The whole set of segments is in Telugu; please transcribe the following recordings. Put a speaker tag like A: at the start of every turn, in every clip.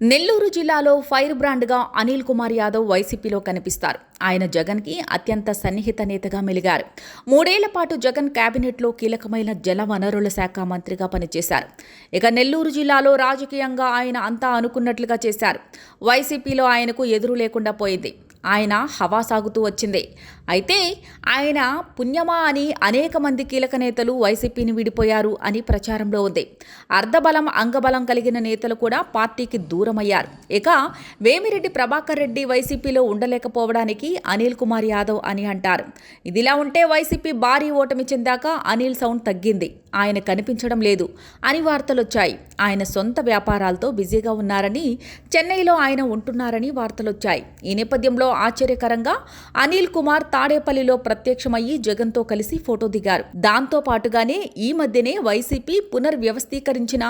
A: నెల్లూరు జిల్లాలో ఫైర్ బ్రాండ్గా అనిల్ కుమార్ యాదవ్ వైసీపీలో కనిపిస్తారు. ఆయన జగన్కి అత్యంత సన్నిహిత నేతగా మెలిగారు. మూడేళ్ళ పాటు జగన్ కేబినెట్లో కీలకమైన జల వనరుల శాఖ మంత్రిగా పనిచేశారు. ఇక నెల్లూరు జిల్లాలో రాజకీయంగా ఆయన అంతా అనుకున్నట్లుగా చేశారు. వైసీపీలో ఆయనకు ఎదురు లేకుండా పోయింది. ఆయన హవా సాగుతూ వచ్చింది. అయితే ఆయన పుణ్యమా అని అనేక మంది కీలక నేతలు వైసీపీని విడిపోయారు అని ప్రచారంలో ఉంది. అర్ధబలం అంగబలం కలిగిన నేతలు కూడా పార్టీకి దూరమయ్యారు. ఇక వేమిరెడ్డి ప్రభాకర్ రెడ్డి వైసీపీలో ఉండలేకపోవడానికి అనిల్ కుమార్ యాదవ్ అని అంటారు. ఇదిలా ఉంటే వైసీపీ భారీ ఓటమి చెందాక అనిల్ సౌండ్ తగ్గింది. ఆయన కనిపించడం లేదు అని వార్తలొచ్చాయి. ఆయన సొంత వ్యాపారాలతో బిజీగా ఉన్నారని చెన్నైలో ఆయన ఉంటున్నారని వార్తలొచ్చాయి. ఈ నేపథ్యంలో ఆశ్చర్యకరంగా అనిల్ కుమార్ తాడేపల్లిలో ప్రత్యక్షమయ్యి జగన్తో కలిసి ఫోటో దిగారు. దాంతో పాటుగానే ఈ మధ్యనే వైసీపీ పునర్వ్యవస్థీకరించిన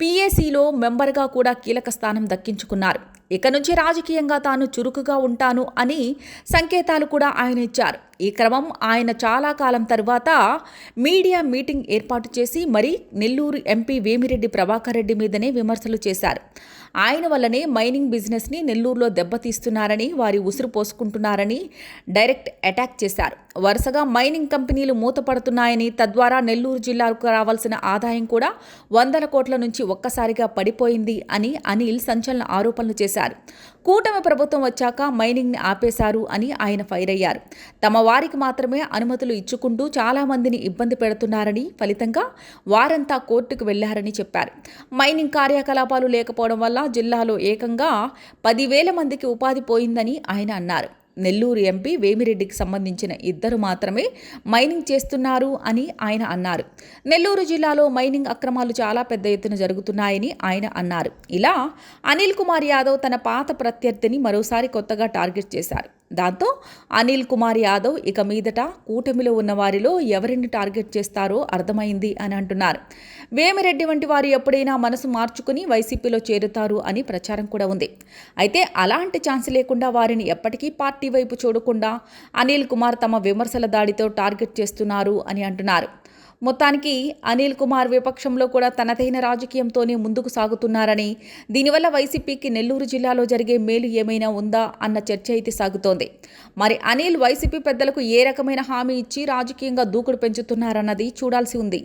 A: పీఏసీలో మెంబర్గా కూడా కీలక స్థానం దక్కించుకున్నారు. ఇక నుంచి రాజకీయంగా తాను చురుకుగా ఉంటాను అని సంకేతాలు కూడా ఆయన ఇచ్చారు. ఈ క్రమం ఆయన చాలా కాలం తర్వాత మీడియా మీటింగ్ ఏర్పాటు చేసి మరి నెల్లూరు ఎంపీ వేమిరెడ్డి ప్రభాకర్ రెడ్డి మీదనే విమర్శలు చేశారు. ఆయన వల్లనే మైనింగ్ బిజినెస్ని నెల్లూరులో దెబ్బతీస్తున్నారని వారి ఉసురు పోసుకుంటున్నారని డైరెక్ట్ అటాక్ చేశారు. వరుసగా మైనింగ్ కంపెనీలు మూతపడుతున్నాయని తద్వారా నెల్లూరు జిల్లాకు రావాల్సిన ఆదాయం కూడా వందల కోట్ల నుంచి ఒక్కసారిగా పడిపోయింది అని అనిల్ సంచలన ఆరోపణలు చేశారు. కూటమి ప్రభుత్వం వచ్చాక మైనింగ్ని ఆపేశారు అని ఆయన ఫైర్ అయ్యారు. తమ వారికి మాత్రమే అనుమతులు ఇచ్చుకుంటూ చాలామందిని ఇబ్బంది పెడుతున్నారని ఫలితంగా వారంతా కోర్టుకు వెళ్ళారని చెప్పారు. మైనింగ్ కార్యకలాపాలు లేకపోవడం వల్ల జిల్లాలో ఏకంగా పదివేల మందికి ఉపాధి పోయిందని ఆయన అన్నారు. నెల్లూరు ఎంపీ వేమిరెడ్డికి సంబంధించిన ఇద్దరు మాత్రమే మైనింగ్ చేస్తున్నారు అని ఆయన అన్నారు. నెల్లూరు జిల్లాలో మైనింగ్ అక్రమాలు చాలా పెద్ద ఎత్తున జరుగుతున్నాయని ఆయన అన్నారు. ఇలా అనిల్ కుమార్ యాదవ్ తన పాత ప్రత్యర్థిని మరోసారి కొత్తగా టార్గెట్ చేశారు. దాంతో అనిల్ కుమార్ యాదవ్ ఇక మీదట కూటమిలో ఉన్న వారిలో ఎవరిని టార్గెట్ చేస్తారో అర్థమైంది అని అంటున్నారు. వేమిరెడ్డి వంటి వారు ఎప్పుడైనా మనసు మార్చుకుని వైసీపీలో చేరుతారు అని ప్రచారం కూడా ఉంది. అయితే అలాంటి ఛాన్స్ లేకుండా వారిని ఎప్పటికీ పార్టీ వైపు చూడకుండా అనిల్ కుమార్ తమ విమర్శల దాడితో టార్గెట్ చేస్తున్నారు అని అంటున్నారు. మొత్తానికి అనిల్ కుమార్ విపక్షంలో కూడా తనదైన రాజకీయంతోనే ముందుకు సాగుతున్నారని దీనివల్ల వైసీపీకి నెల్లూరు జిల్లాలో జరిగే మేలు ఏమైనా ఉందా అన్న చర్చ అయితే సాగుతోంది. మరి అనిల్ వైసీపీ పెద్దలకు ఏ రకమైన హామీ ఇచ్చి రాజకీయంగా దూకుడు పెంచుతున్నారన్నది చూడాల్సి ఉంది.